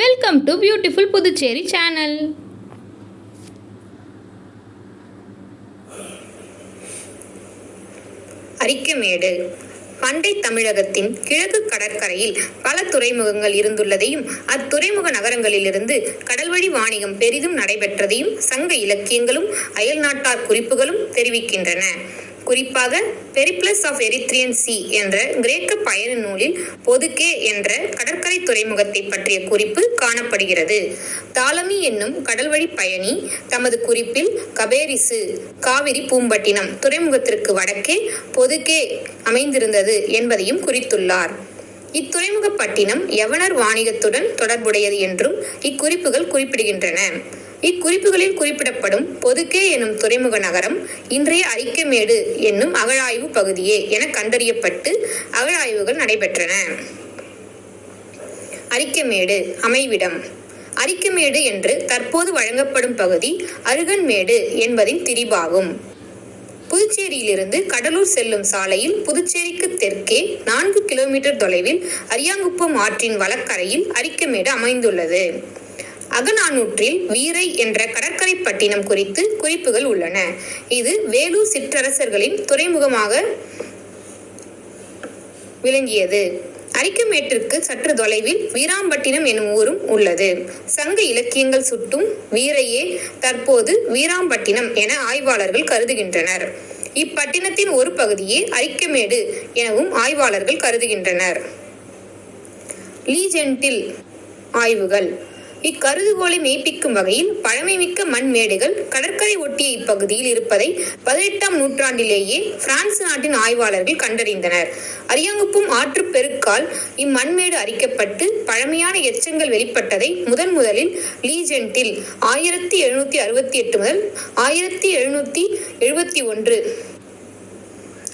Welcome to beautiful Puducherry channel Arikamedu. பண்டை தமிழகத்தின் கிழக்கு கடற்கரையில் பல துறைமுகங்கள் இருந்துள்ளதையும் அத்துறைமுக நகரங்களிலிருந்து கடல்வழி வாணிகம் பெரிதும் நடைபெற்றதையும் சங்க இலக்கியங்களும் அயல்நாட்டார் குறிப்புகளும் தெரிவிக்கின்றன. குறிப்பாக பெரிப்ளஸ் ஆஃப் எரித்ரியன் சி என்ற கிரேக்க பயண நூலில் பொதுக்கே என்ற கடற்கரை துறைமுகத்தை பற்றிய குறிப்பு காணப்படுகிறது. தாலமி என்னும் கடல்வழி பயணி தமது குறிப்பில் கபேரிசு காவிரி பூம்பட்டினம் துறைமுகத்திற்கு வடக்கே பொதுக்கே அமைந்திருந்தது என்பதையும் குறித்துள்ளார். இத்துறைமுக பட்டினம் யவனர் வாணிகத்துடன் தொடர்புடையது என்றும் இக்குறிப்புகள் குறிப்பிடுகின்றன. இக்குறிப்புகளில் குறிப்பிடப்படும் பொதுக்கே எனும் துறைமுக நகரம் இன்றைய அரிக்கமேடு என்னும் அகழாய்வு பகுதியே என கண்டறியப்பட்டு அகழாய்வுகள் நடைபெற்றன. அரிக்கமேடு அமைவிடம். அரிக்கமேடு என்று தற்போது வழங்கப்படும் பகுதி அருகன்மேடு என்பதின் திரிபாகும். புதுச்சேரியிலிருந்து கடலூர் செல்லும் சாலையில் புதுச்சேரிக்கு தெற்கே நான்கு கிலோமீட்டர் தொலைவில் அரியாங்குப்பம் ஆற்றின் வழக்கரையில் அரிக்கமேடு அமைந்துள்ளது. அகநானூற்றில் வீரை என்ற கடற்கரை பட்டினம் குறித்து குறிப்புகள் உள்ளன. இது வேலூர் சிற்றரசர்களின் துறைமுகமாக விளங்கியது. அரிக்கமேட்டிற்கு சற்று தொலைவில் வீராம்பட்டினம் எனும் ஊரும் உள்ளது. சங்க இலக்கியங்கள் சுட்டும் வீரையே தற்போது வீராம்பட்டினம் என ஆய்வாளர்கள் கருதுகின்றனர். இப்பட்டினத்தின் ஒரு பகுதியே அரிக்கமேடு எனவும் ஆய்வாளர்கள் கருதுகின்றனர். லீஜென்டில் ஆய்வுகள். இக்கருதுகோளை மெய்ப்பிக்கும் வகையில் பழமைமிக்க மண்மேடுகள் கடற்கரை ஒட்டிய இப்பகுதியில் இருப்பதை பதினெட்டாம் நூற்றாண்டிலேயே பிரான்ஸ் நாட்டின் ஆய்வாளர்கள் கண்டறிந்தனர். அரியாங்குப்பம் ஆற்று பெருக்கால் இம்மண்மேடு அரிக்கப்பட்டு பழமையான எச்சங்கள் வெளிப்பட்டதை முதன் முதலில் லீஜென்டில் ஆயிரத்தி எழுநூத்தி அறுபத்தி எட்டு முதல் ஆயிரத்தி எழுநூத்தி எழுபத்தி ஒன்று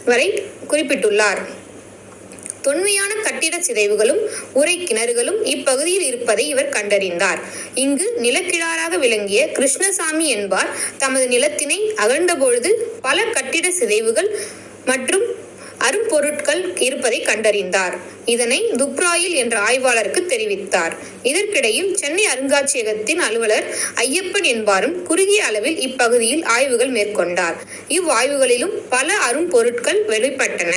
வரை குறிப்பிட்டுள்ளார். தொன்மையான கட்டிட சிதைவுகளும் உரை கிணறுகளும் இப்பகுதியில் இருப்பதை இவர் கண்டறிந்தார். இங்கு நிலக்கிழாராக விளங்கிய கிருஷ்ணசாமி என்பார் தமது நிலத்தினை அகழ்ந்தபொழுது பல கட்டிட சிதைவுகள் மற்றும் அரும்பொருட்கள் இருப்பதை கண்டறிந்தார். இதனை துப்ராயில் என்ற ஆய்வாளருக்கு தெரிவித்தார். இதற்கிடையில் சென்னை அருங்காட்சியகத்தின் அலுவலர் ஐயப்பன் என்பாரும் குறுகிய அளவில் இப்பகுதியில் ஆய்வுகள் மேற்கொண்டார். இவ்வாய்வுகளிலும் பல அரும்பொருட்கள் வெளிப்பட்டன.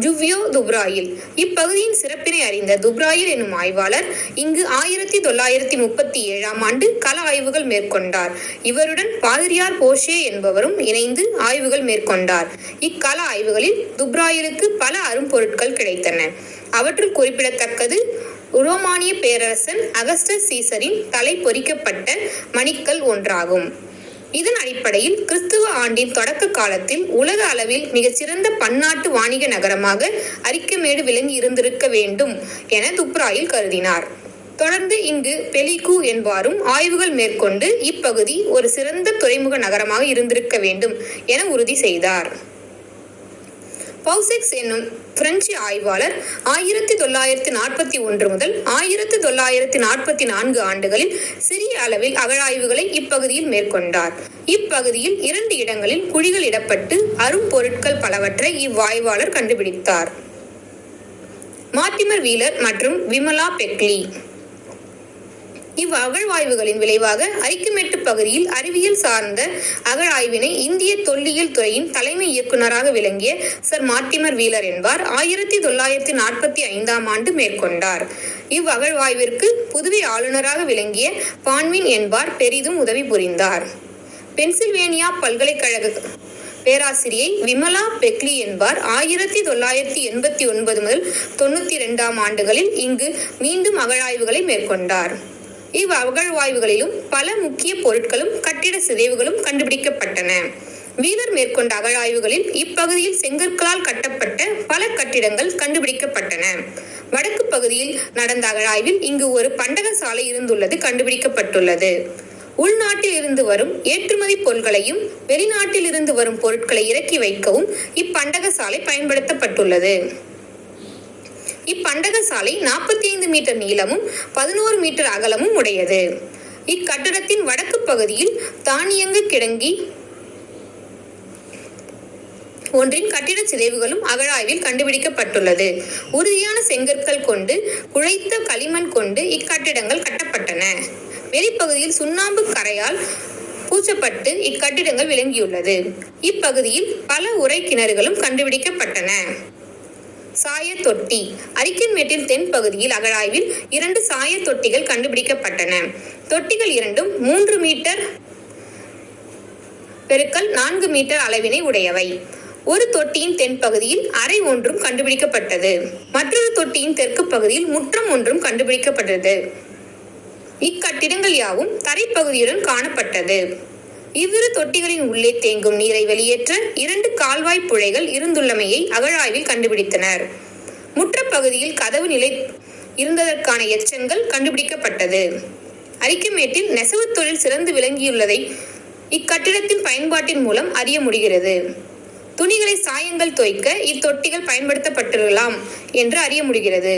ஜுவ்யோ துப்ராயில். இப்பகுதியின் சிறப்பினை அறிந்த துப்ராயில் எனும் ஆய்வாளர் இங்கு ஆயிரத்தி தொள்ளாயிரத்தி முப்பத்தி ஏழாம் ஆண்டு கள ஆய்வுகள் மேற்கொண்டார். இவருடன் பாதிரியார் போஷே என்பவரும் இணைந்து ஆய்வுகள் மேற்கொண்டார். இக்கள ஆய்வுகளில் துப்ராயிலுக்கு பல அரும்பொருட்கள் கிடைத்தன. அவற்றுள் குறிப்பிடத்தக்கது ரோமானிய பேரரசன் அகஸ்டஸ் சீசரின் தலை பொறிக்கப்பட்ட மணிக்கல் ஒன்றாகும். இதன் அடிப்படையில் கிறிஸ்துவ ஆண்டின் தொடக்க காலத்தில் உலக அளவில் மிகச்சிறந்த பன்னாட்டு வாணிக நகரமாக அரிக்கமேடு விளங்கி இருந்திருக்க வேண்டும் என துப்ராயில் கருதினார். தொடர்ந்து இங்கு பெலிகு என்பாரும் ஆய்வுகள் மேற்கொண்டு இப்பகுதி ஒரு சிறந்த துறைமுக நகரமாக இருந்திருக்க வேண்டும் என உறுதி செய்தார். பவுசெக்ஸ் என்னும் பிரெஞ்சு ஆய்வாளர் ஆயிரத்தி தொள்ளாயிரத்தி நாற்பத்தி ஒன்று முதல் ஆயிரத்தி தொள்ளாயிரத்தி நாற்பத்தி நான்கு ஆண்டுகளில் சிறிய அளவில் அகழாய்வுகளை இப்பகுதியில் மேற்கொண்டார். இப்பகுதியில் இரண்டு இடங்களில் குழிகள் இடப்பட்டு அரும்பொருட்கள் பலவற்றை இவ்வாய்வாளர் கண்டுபிடித்தார். மார்டிமர் வீலர் மற்றும் விமலா பெக்லி. இவ் அகழ்வாய்வுகளின் விளைவாக ஐக்கியமேட்டு பகுதியில் அறிவியல் சார்ந்த அகழாய்வினை இந்திய தொல்லியல் துறையின் தலைமை இயக்குநராக விளங்கிய சர் மார்டிமர் வீலர் என்பார். ஆயிரத்தி தொள்ளாயிரத்தி நாற்பத்தி ஐந்தாம் ஆண்டு மேற்கொண்டார். இவ் அகழ்வாய்விற்கு புதுவை ஆளுநராக விளங்கிய பான்வின் என்பார் பெரிதும் உதவி புரிந்தார். பென்சில்வேனியா பல்கலைக்கழக பேராசிரியை விமலா பெக்லி என்பார். ஆயிரத்தி தொள்ளாயிரத்தி எண்பத்தி ஒன்பது முதல் தொண்ணூத்தி இரண்டாம் ஆண்டுகளில் இங்கு மீண்டும் அகழாய்வுகளை மேற்கொண்டார். இவ் அகழ்வாய்வுகளிலும் பல முக்கிய பொருட்களும் கட்டிட சிதைவுகளும் கண்டுபிடிக்கப்பட்டன. வீரர் மேற்கொண்ட அகழாய்வுகளில் இப்பகுதியில் செங்கற்களால் கட்டப்பட்ட பல கட்டிடங்கள் கண்டுபிடிக்கப்பட்டன. வடக்கு பகுதியில் நடந்த அகழாய்வில் இங்கு ஒரு பண்டக சாலை இருந்துள்ளது கண்டுபிடிக்கப்பட்டுள்ளது. உள்நாட்டில் இருந்து வரும் ஏற்றுமதி பொருட்களையும் வெளிநாட்டில் இருந்து வரும் பொருட்களை இறக்கி வைக்கவும் இப்பண்டக சாலை பயன்படுத்தப்பட்டுள்ளது. இப்பண்டக சாலை நாற்பத்தி ஐந்து மீட்டர் நீளமும் பதினோரு மீட்டர் அகலமும் உடையது. இக்கட்டடத்தின் வடக்கு பகுதியில் தானியங்கு கிடங்கி ஒன்றின் கட்டிட சிதைவுகளும் அகழாய்வில் கண்டுபிடிக்கப்பட்டுள்ளது. உறுதியான செங்கற்கள் கொண்டு குழைத்த களிமண் கொண்டு இக்கட்டிடங்கள் கட்டப்பட்டன. வெளிப்பகுதியில் சுண்ணாம்பு கரையால் பூச்சப்பட்டு இக்கட்டிடங்கள் விளங்கியுள்ளது. இப்பகுதியில் பல உரை கிணறுகளும் கண்டுபிடிக்கப்பட்டன. சாய தொட்டி அரிக்கன்மேட்டில் தென் பகுதியில் அகழாய்வில் இரண்டு சாய தொட்டிகள் கண்டுபிடிக்கப்பட்டன. தொட்டிகள் இரண்டும் மூன்று மீட்டர் பெருக்கல் நான்கு மீட்டர் அளவினை உடையவை. ஒரு தொட்டியின் தென்பகுதியில் அறை ஒன்றும் கண்டுபிடிக்கப்பட்டது. மற்றொரு தொட்டியின் தெற்கு பகுதியில் முற்றம் ஒன்றும் கண்டுபிடிக்கப்பட்டது. இக்கட்டிடங்கள் யாவும் தரைப்பகுதியுடன் காணப்பட்டது. இவ்விரு தொட்டிகளின் உள்ளே தேங்கும் நீரை வெளியேற்ற இரண்டு கால்வாய் புழைகள் இருந்துள்ளமையை அகழாய்வில் கண்டுபிடித்தனர். முற்றப்பகுதியில் கதவு நிலை இருந்ததற்கான எச்சங்கள் கண்டுபிடிக்கப்பட்டது. அரிக்கமேட்டில் நெசவுத் தொழில் சிறந்து விளங்கியுள்ளதை இக்கட்டிடத்தின் பயன்பாட்டின் மூலம் அறிய முடிகிறது. துணிகளை சாயங்கள் தோய்க்க இத்தொட்டிகள் பயன்படுத்தப்பட்டிருக்கலாம் என்று அறிய முடிகிறது.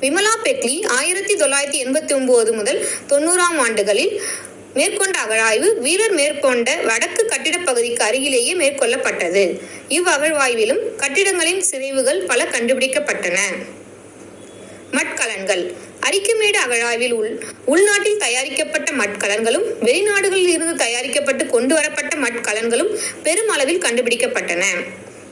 விமலா பெட்லி ஆயிரத்தி தொள்ளாயிரத்தி எண்பத்தி ஒன்பது முதல் தொண்ணூறாம் ஆண்டுகளில் மேற்கொண்ட அகழாய்வு வீரர் மேற்கொண்ட வடக்கு கட்டிடப் பகுதிக்கு அருகிலேயே மேற்கொள்ளப்பட்டது. இவ்வகழ்வாய்விலும் கட்டிடங்களின் சிதைவுகள் பல கண்டுபிடிக்கப்பட்டன. மட்கலன்கள். அரிக்கமேடு அகழாய்வில் உள் உள்நாட்டில் தயாரிக்கப்பட்ட மட்கலன்களும் வெளிநாடுகளில் இருந்து தயாரிக்கப்பட்டு கொண்டு வரப்பட்ட மட்கலன்களும் பெருமளவில் கண்டுபிடிக்கப்பட்டன.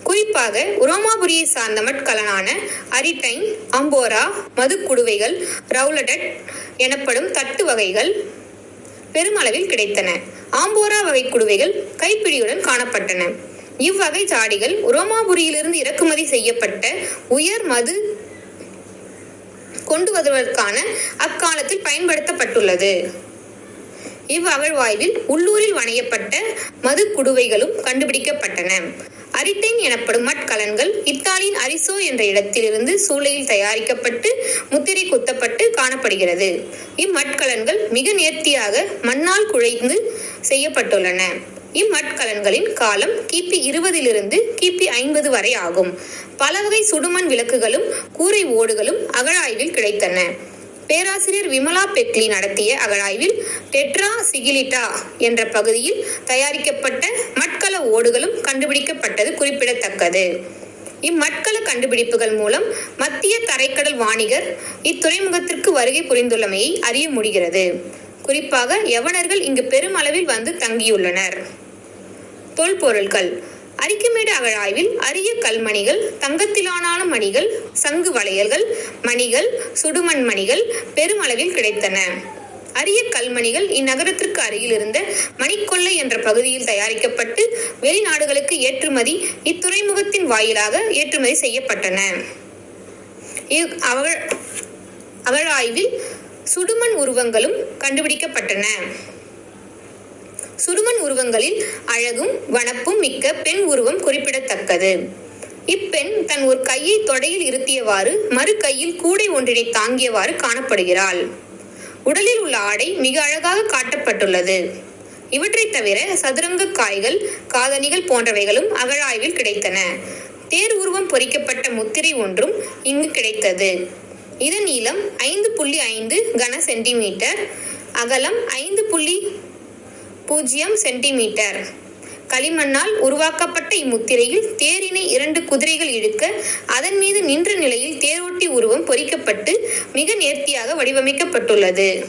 குறிப்பாக உரோமாபுரியை சார்ந்த மட்கலனான அரிட்டைன் அம்போரா மதுக்குடுவைகள் ரவுலடட் எனப்படும் தட்டு வகைகள் பெருமளவில் கிடைத்தன. ஆம்போரா வகை குடுவைகள் கைப்பிடியுடன் காணப்பட்டன. இவ்வகை ஜாடிகள் உரோமாபுரியிலிருந்து இறக்குமதி செய்யப்பட்ட உயர் மது கொண்டு வருவதற்கான அக்காலத்தில் பயன்படுத்தப்பட்டுள்ளது. இவ்வகழ்வாய்வில் உள்ளூரில் வணையப்பட்ட மது குடுவைகளும் கண்டுபிடிக்கப்பட்டன. அரிட்டைன் எனப்படும் மட்கலன்கள் இத்தாலியின் அரிசோ என்ற இடத்திலிருந்து சூளையில் தயாரிக்கப்பட்டு முத்திரை குத்தப்பட்டு காணப்படுகிறது. இம்மட்கலன்கள் மிக நேர்த்தியாக மண்ணால் குழைந்து செய்யப்பட்டுள்ளன. இம்மட்கலன்களின் காலம் கிபி இருபதிலிருந்து கிபி ஐம்பது வரை ஆகும். பல வகை சுடுமண் விளக்குகளும் கூரை ஓடுகளும் அகழாய்வில் கிடைத்தன. பேராசிரியர் விமலா பெக்லி நடத்திய அகழாய்வில் டெட்ரா சிகிலிட்டா என்ற பகுதியில் தயாரிக்கப்பட்ட மட்கல ஓடுகளும் கண்டுபிடிக்கப்பட்டது குறிப்பிடத்தக்கது. இம்மட்கல கண்டுபிடிப்புகள் மூலம் மத்திய தரைக்கடல் வாணிகர் இத்துறைமுகத்திற்கு வருகை புரிந்துள்ளமையை அறிய முடிகிறது. குறிப்பாக யவனர்கள் இங்கு பெருமளவில் வந்து தங்கியுள்ளனர். தொல்பொருட்கள் அரிக்குமேடு அகழாய்வில் அரிய கல்மணிகள் தங்கத்திலான மணிகள் சங்கு வளையல்கள் மணிகள் சுடுமண் மணிகள் பெருமளவில் கிடைத்தன. அரிய கல்மணிகள் இந்நகரத்திற்கு அருகில் இருந்த மணிக்கொள்ளை என்ற பகுதியில் தயாரிக்கப்பட்டு வெளிநாடுகளுக்கு ஏற்றுமதி இத்துறைமுகத்தின் வாயிலாக ஏற்றுமதி செய்யப்பட்டன. அவள் அகழ் அகழாய்வில் சுடுமண் உருவங்களும் கண்டுபிடிக்கப்பட்டன. சுடுமண் உருவங்களில் அழகும் வனப்பும் மிக்க பெண் உருவம் குறிப்பிடத்தக்கது. இப்பெண் தன் ஒரு கையை தொடையில் இருத்தியவாறு மறு கையில் கூடை ஒன்றினை தாங்கியவாறு காணப்படுகிறாள். உடலில் உள்ள ஆடை மிக அழகாக காட்டப்பட்டுள்ளது. இவற்றை தவிர சதுரங்க காய்கள் காதணிகள் போன்றவைகளும் அகழாய்வில் கிடைத்தன. தேர் உருவம் பொறிக்கப்பட்ட முத்திரை ஒன்றும் இங்கு கிடைத்தது. இதன் நீளம் ஐந்து புள்ளி ஐந்து கன சென்டிமீட்டர் அகலம் ஐந்து புள்ளி பூஜ்ஜியம் சென்டிமீட்டர். களிமண்ணால் உருவாக்கப்பட்ட இம்முத்திரையில் தேரினை இரண்டு குதிரைகள் இழுக்க அதன் மீது நின்ற நிலையில் தேரோட்டி உருவம் பொறிக்கப்பட்டு மிக நேர்த்தியாக வடிவமைக்கப்பட்டுள்ளது.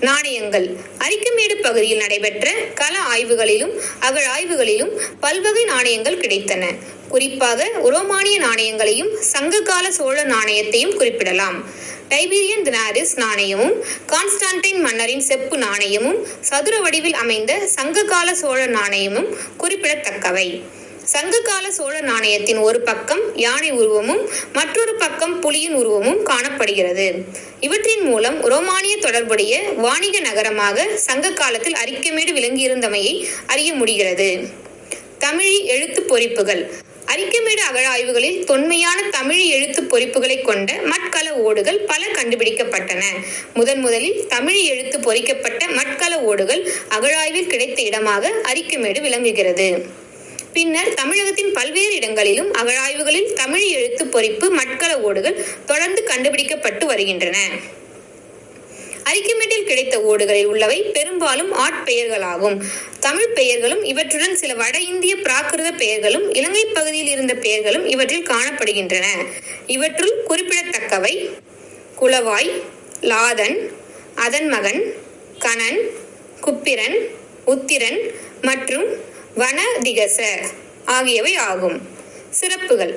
நாணயங்கள். அரிக்கமேடு பகுதியில் நடைபெற்ற கல ஆய்வுகளிலும் அகழாய்வுகளிலும் பல்வகை நாணயங்கள் கிடைத்தன. குறிப்பாக உரோமானிய நாணயங்களையும் சங்ககால சோழ நாணயத்தையும் குறிப்பிடலாம். டைபீரியன் தினாரிஸ் நாணயமும் கான்ஸ்டான்டைன் மன்னரின் செப்பு நாணயமும் சதுர வடிவில் அமைந்த சங்ககால சோழ நாணயமும் குறிப்பிடத்தக்கவை. சங்ககால சோழ நாணயத்தின் ஒரு பக்கம் யானை உருவமும் மற்றொரு பக்கம் புலியின் உருவமும் காணப்படுகிறது. இவற்றின் மூலம் ரோமானிய தொடர்புடைய வாணிக நகரமாக சங்க காலத்தில் அரிக்கமேடு விளங்கியிருந்தமையை அறிய முடிகிறது. தமிழி எழுத்து பொறிப்புகள். அரிக்கமேடு அகழாய்வுகளில் தொன்மையான தமிழ் எழுத்து பொறிப்புகளை கொண்ட மட்கல ஓடுகள் பல கண்டுபிடிக்கப்பட்டன. முதன் முதலில் தமிழ் எழுத்து பொறிக்கப்பட்ட மட்கல ஓடுகள் அகழாய்வில் கிடைத்த இடமாக அரிக்கமேடு விளங்குகிறது. பின்னர் தமிழகத்தின் பல்வேறு இடங்களிலும் அகழாய்வுகளில் தமிழ் எழுத்து பொறிப்பு மட்கல ஓடுகள் தொடர்ந்து கண்டுபிடிக்கப்பட்டு வருகின்றன. அரிக்கமேட்டில் கிடைத்த ஓடுகளில் உள்ளவை பெரும்பாலும் ஆட்பெயர்களாகும் தமிழ் பெயர்களும் இவற்றுடன் சில வட இந்திய பிராகிருத பெயர்களும் இலங்கை பகுதியில் இருந்த பெயர்களும் இவற்றில் காணப்படுகின்றன. இவற்றுள் குறிப்பிடத்தக்கவை குளவாய் லாதன் அதன் மகன் கணன் குப்பிரன் உத்திரன் மற்றும் வனதிகச ஆகியவை ஆகும். சிறப்புகள்.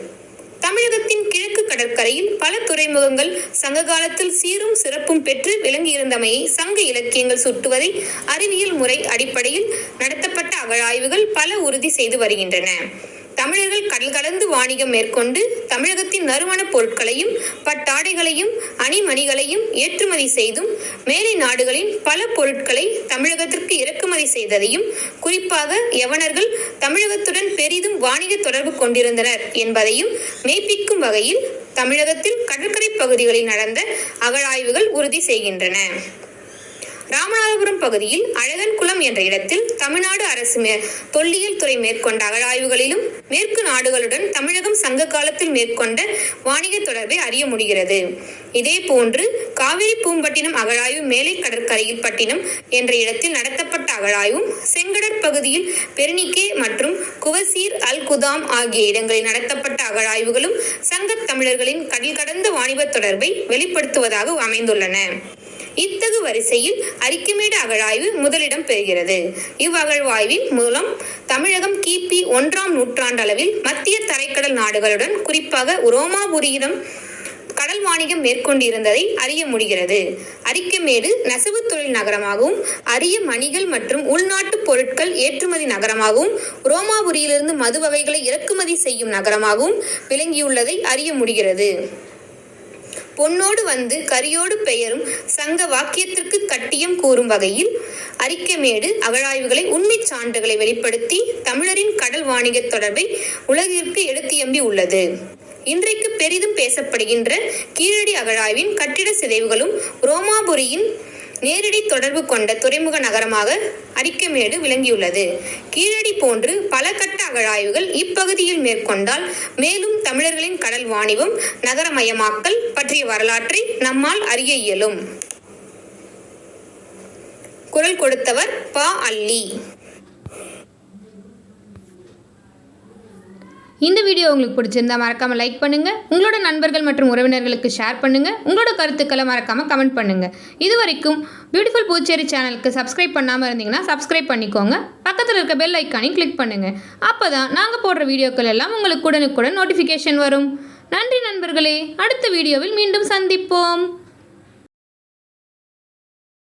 தமிழகத்தின் கிழக்கு கடற்கரையில் பல துறைமுகங்கள் சங்க காலத்தில் சீரும் சிறப்பும் பெற்று விளங்கியிருந்தமையை சங்க இலக்கியங்கள் சுட்டுவதை அறிவியல் முறை அடிப்படையில் நடத்தப்பட்ட அகழாய்வுகள் பல உறுதி செய்து வருகின்றன. தமிழர்கள் கடல் கலந்து வாணிகம் மேற்கொண்டு தமிழகத்தின் நறுமணப் பொருட்களையும் பட்டாடைகளையும் அணிமணிகளையும் ஏற்றுமதி செய்தும் மேலை நாடுகளின் பல பொருட்களை தமிழகத்திற்கு இறக்குமதி செய்ததையும் குறிப்பாக யவனர்கள் தமிழகத்துடன் பெரிதும் வாணிக தொடர்பு கொண்டிருந்தனர் என்பதையும் மெய்ப்பிக்கும் வகையில் தமிழகத்தில் கடற்கரை பகுதிகளில் நடந்த அகழாய்வுகள் உறுதி செய்கின்றன. ராமநாதபுரம் பகுதியில் அழகன்குளம் என்ற இடத்தில் தமிழ்நாடு அரசு மே தொல்லியல் துறை மேற்கொண்ட அகழாய்வுகளிலும் மேற்கு நாடுகளுடன் தமிழகம் சங்க காலத்தில் மேற்கொண்ட வாணிக தொடர்பை அறிய முடிகிறது. இதே போன்று காவிரி பூம்பட்டினம் அகழாய்வு மேலை கடற்கரையில் பட்டினம் என்ற இடத்தில் நடத்தப்பட்ட அகழாய்வும் செங்கடற் பகுதியில் பெருநிக்கே மற்றும் குவசீர் அல் குதாம் ஆகிய இடங்களில் நடத்தப்பட்ட அகழாய்வுகளும் சங்கத் தமிழர்களின் கடல் கடந்த வாணிபத் தொடர்பை வெளிப்படுத்துவதாக அமைந்துள்ளன. இத்தகு வரிசையில் அரிக்கமேடு அகழாய்வு முதலிடம் பெறுகிறது. இவ்வகழ்வாய்வின் மூலம் தமிழகம் கிபி ஒன்றாம் நூற்றாண்டளவில் மத்திய தரைக்கடல் நாடுகளுடன் குறிப்பாக ரோமாபுரியிடம் கடல் வாணிகம் மேற்கொண்டிருந்ததை அறிய முடிகிறது. அரிக்கமேடு நெசவு தொழில் நகரமாகவும் அரிய மணிகள் மற்றும் உள்நாட்டு பொருட்கள் ஏற்றுமதி நகரமாகவும் ரோமாபுரியிலிருந்து மது வகைகளை இறக்குமதி செய்யும் நகரமாகவும் விளங்கியுள்ளதை அறிய முடிகிறது. பொன்னோடு வந்து கரியோடு பெயரும் சங்க வாக்கியத்திற்கு கட்டியம் கூறும் வகையில் அறிக்கைமேடு அகழாய்வுகளை உண்மைச் சான்றுகளை வெளிப்படுத்தி தமிழரின் கடல் வாணிகத் தொடர்பை உலகிற்கு எடுத்தியம்பி உள்ளது. இன்றைக்கு பெரிதும் பேசப்படுகின்ற கீழடி அகழாய்வின் கட்டிட சிதைவுகளும் ரோமாபுரியின் நேரடி தொடர்பு கொண்ட துறைமுக நகரமாக அரிக்கமேடு விளங்கியுள்ளது. கீழடி போன்று பல கட்ட அகழாய்வுகள் இப்பகுதியில் மேற்கொண்டால் மேலும் தமிழர்களின் கடல் வாணிபம் நகரமயமாக்கல் பற்றிய வரலாற்றை நம்மால் அறிய இயலும். குரல் கொடுத்தவர் பா அல்லி. இந்த வீடியோ உங்களுக்கு பிடிச்சிருந்தா மறக்காமல் லைக் பண்ணுங்கள் உங்களோட நண்பர்கள் மற்றும் உறவினர்களுக்கு ஷேர் பண்ணுங்கள் உங்களோட கருத்துக்களை மறக்காமல் கமெண்ட் பண்ணுங்கள் இது வரைக்கும் பியூட்டிஃபுல் பூச்சேரி சேனலுக்கு சப்ஸ்கிரைப் பண்ணாமல் இருந்தீங்கன்னா சப்ஸ்கிரைப் பண்ணிக்கோங்க. பக்கத்தில் இருக்க பெல் ஐக்கானையும் கிளிக் பண்ணுங்கள் அப்போ தான் நாங்கள் போடுற வீடியோக்கள் எல்லாம் உங்களுக்கு உடனுக்குடன் நோட்டிஃபிகேஷன் வரும். நன்றி நண்பர்களே. அடுத்த வீடியோவில் மீண்டும் சந்திப்போம்.